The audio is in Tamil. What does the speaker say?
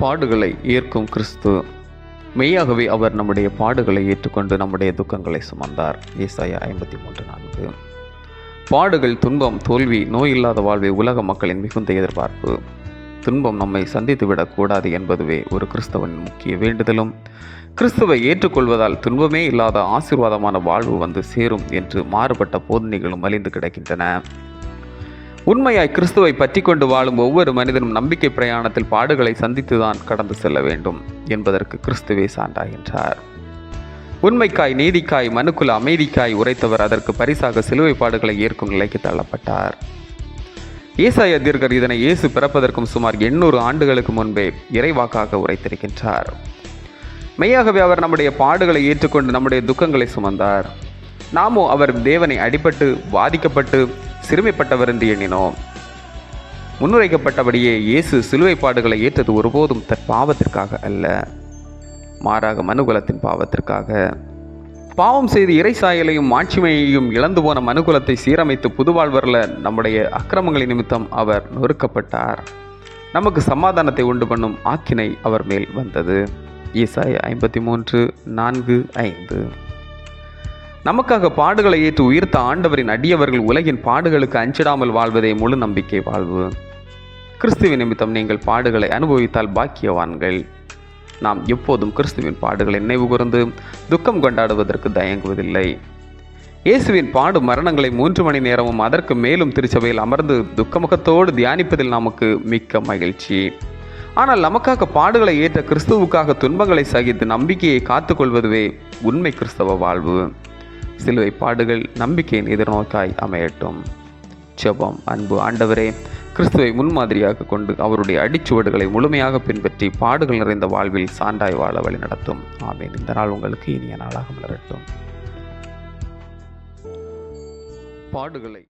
பாடுகளை ஏற்கும் கிறிஸ்து. மெய்யாகவே அவர் நம்முடைய பாடுகளை ஏற்றுக்கொண்டு நம்முடைய துக்கங்களை சுமந்தார். ஏசாயா ஐம்பத்தி மூன்று நான்கு. பாடுகள் துன்பம் தோல்வி நோய் இல்லாத வாழ்வை உலக மக்களின் மிகுந்த எதிர்பார்ப்பு. துன்பம் நம்மை சந்தித்து விடக்கூடாது என்பதுவே ஒரு கிறிஸ்தவனின் முக்கிய வேண்டுதலும். கிறிஸ்துவை ஏற்றுக்கொள்வதால் துன்பமே இல்லாத ஆசீர்வாதமான வாழ்வு வந்து சேரும் என்று மாறுபட்ட போதனைகளும் அழிந்து கிடக்கின்றன. உண்மையாய் கிறிஸ்துவை பற்றி கொண்டு வாழும் ஒவ்வொரு மனிதனும் நம்பிக்கை பிரயாணத்தில் பாடுகளை சந்தித்துதான் கடந்து செல்ல வேண்டும் என்பதற்கு கிறிஸ்துவே சான்றாகின்றார் உண்மைக்காய் நீதிக்காய் மனுக்குல அமைதிக்காய் உரைத்தவர் அதற்கு பரிசாக சிலுவை பாடுகளை ஏற்கும் நிலைக்கு தள்ளப்பட்டார். ஏசாய தீர்க்கர் இதனை இயேசு பிறப்பதற்கும் சுமார் எண்ணூறு ஆண்டுகளுக்கு முன்பே இறைவாக்காக உரைத்திருக்கின்றார். மெய்யாகவே அவர் நம்முடைய பாடுகளை ஏற்றுக்கொண்டு நம்முடைய துக்கங்களை சுமந்தார். நாமோ அவர் தேவனை அடிபட்டு வாதிக்கப்பட்டு சிறுமைப்பட்டவர் என்று எண்ணினோம். முன்னுரைக்கப்பட்டபடியே இயேசு சிலுவை பாடுகளை ஏற்றது ஒருபோதும் தன் பாவத்திற்காக அல்ல மாறாக மனுகுலத்தின் பாவத்திற்காக. பாவம் செய்து இறை சாயலையும் மாட்சிமையையும் இழந்து போன மனுகுலத்தை சீரமைத்து புதுவாழ்வரில் நம்முடைய அக்கிரமங்களின் நிமித்தம் அவர் நொறுக்கப்பட்டார். நமக்கு சமாதானத்தை உண்டு பண்ணும் ஆக்கினை அவர் மேல் வந்தது. ஈசாய் ஐம்பத்தி மூன்று நான்கு ஐந்து. நமக்காக பாடுகளை ஏற்று உயிர்த்த ஆண்டவரின் அடியவர்கள் உலகின் பாடுகளுக்கு அஞ்சிடாமல் வாழ்வதே முழு நம்பிக்கை வாழ்வு. கிறிஸ்துவின் நிமித்தம் நீங்கள் பாடுகளை அனுபவித்தால் பாக்கியவான்கள். நாம் எப்போதும் கிறிஸ்துவின் பாடுகளை நினைவு கூர்ந்து துக்கம் கொண்டாடுவதற்கு தயங்குவதில்லை. இயேசுவின் பாடு மரணங்களை மூன்று மணி நேரமும் அதற்கு மேலும் திருச்சபையில் அமர்ந்து துக்கமுகத்தோடு தியானிப்பதில் நமக்கு மிக்க மகிழ்ச்சி. ஆனால் நமக்காக பாடுகளை ஏற்ற கிறிஸ்துவுக்காக துன்பங்களை சகித்து நம்பிக்கையை காத்துக்கொள்வதுவே உண்மை கிறிஸ்தவ வாழ்வு. சிலுவை பாடுகள் நம்பிக்கையின் எதிர்நோக்காய் அமையட்டும். ஜெபம் அன்பு ஆண்டவரே கிறிஸ்துவை முன்மாதிரியாக கொண்டு அவருடைய அடிச்சுவடுகளை முழுமையாக பின்பற்றி பாடுகள் நிறைந்த வாழ்வில் சான்றாய் வாழ வழி நடத்தும். ஆமேன். இந்த நாள் உங்களுக்கு இனிய நாளாக மலரட்டும். பாடுகளை